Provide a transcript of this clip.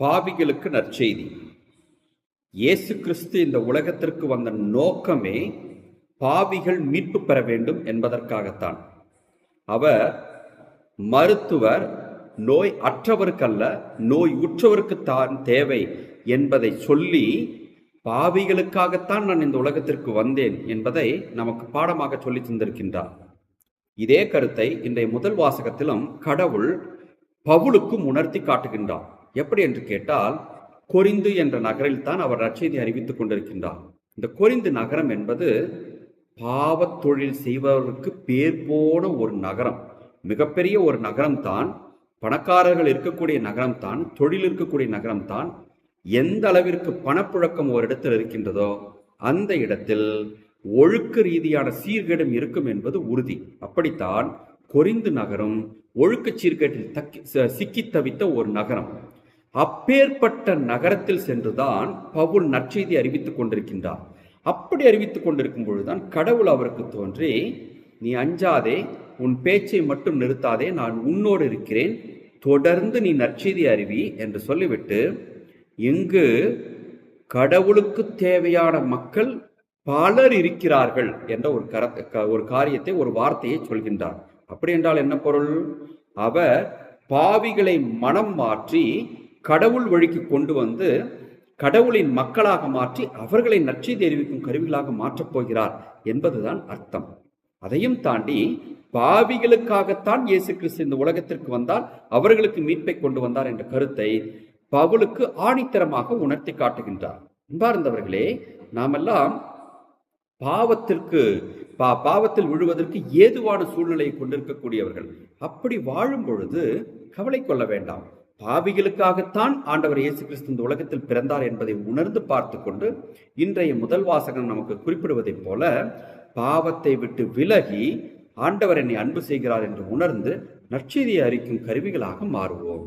பாவிகளுக்கு நற்செய்தி. இயேசு கிறிஸ்து இந்த உலகத்திற்கு வந்த நோக்கமே பாவிகள் மீட்பு பெற வேண்டும் என்பதற்காகத்தான். அவர் மருத்துவர் நோய் அற்றவருக்கல்ல நோய் உற்றவருக்கு தான் தேவை என்பதை சொல்லி பாவிகளுக்காகத்தான் நான் இந்த உலகத்திற்கு வந்தேன் என்பதை நமக்கு பாடமாக சொல்லி தந்திருக்கின்றார். இதே கருத்தை இன்றைய முதல் வாசகத்திலும் கடவுள் பவுலுக்கும் உணர்த்தி காட்டுகின்றார். எப்படி என்று கேட்டால் கொரிந்து என்ற நகரில் தான் அவர் நற்செய்தி அறிவித்துக் கொண்டிருக்கின்றார். இந்த கொரிந்து நகரம் என்பது பாவத் தொழில் செய்பவருக்கு பேர் போன ஒரு நகரம். மிகப்பெரிய ஒரு நகரம் தான் பணக்காரர்கள் இருக்கக்கூடிய நகரம் தான் தொழில் இருக்கக்கூடிய நகரம் தான். எந்த அளவிற்கு பணப்புழக்கம் ஒரு இடத்தில் இருக்கின்றதோ அந்த இடத்தில் ஒழுக்க ரீதியான சீர்கேடும் இருக்கும் என்பது உறுதி. அப்படித்தான் கொரிந்து நகரம் ஒழுக்க சீர்கேட்டில் தக்கி ச- சிக்கித் தவித்த ஒரு நகரம். அப்பேற்பட்ட நகரத்தில் சென்றுதான் பவுல் நற்செய்தி அறிவித்துக் கொண்டிருக்கின்றார். அப்படி அறிவித்துக் கொண்டிருக்கும் பொழுதுதான் கடவுள் அவருக்கு தோன்றி நீ அஞ்சாதே உன் பேச்சை மட்டும் நிறுத்தாதே நான் உன்னோடு இருக்கிறேன். தொடர்ந்து நீ நற்செய்தி அறிவி என்று சொல்லிவிட்டு இங்கு கடவுளுக்கு தேவையான மக்கள் பலர் இருக்கிறார்கள் என்ற ஒரு கர க- ஒரு காரியத்தை ஒரு வார்த்தையை சொல்கின்றார். அப்படி என்றால் என்ன பொருள்? அவர் பாவிகளை மனம் மாற்றி கடவுள் வழிக்கு கொண்டு வந்து கடவுளின் மக்களாக மாற்றி அவர்களை நற்செய்தி தெரிவிக்கும் கருவிகளாக மாற்றப் போகிறார் என்பதுதான் அர்த்தம். அதையும் தாண்டி பாவிகளுக்காகத்தான் இயேசு கிறிஸ்து இந்த உலகத்திற்கு வந்தார் அவர்களுக்கு மீட்பை கொண்டு வந்தார் என்ற கருத்தை பவுலுக்கு ஆணித்தரமாக உணர்த்தி காட்டுகின்றார். அன்பார்ந்தவர்களே நாமெல்லாம் பாவத்திற்கு பா பாவத்தில் விழுவதற்கு ஏதுவான சூழ்நிலையை கொண்டிருக்கக்கூடியவர்கள். அப்படி வாழும் பொழுது கவலை கொள்ள வேண்டாம். பாவிகளுக்காகத்தான் ஆண்டவர் இயேசு கிறிஸ்து இந்த உலகத்தில் பிறந்தார் என்பதை உணர்ந்து பார்த்து கொண்டு இன்றைய முதல் வாசகம் நமக்கு குறிப்பிடுவதைப் போல பாவத்தை விட்டு விலகி ஆண்டவர் என்னை அன்பு செய்கிறார் என்று உணர்ந்து நற்செய்தியை அறிக்கும் கருவிகளாக மாறுவோம்.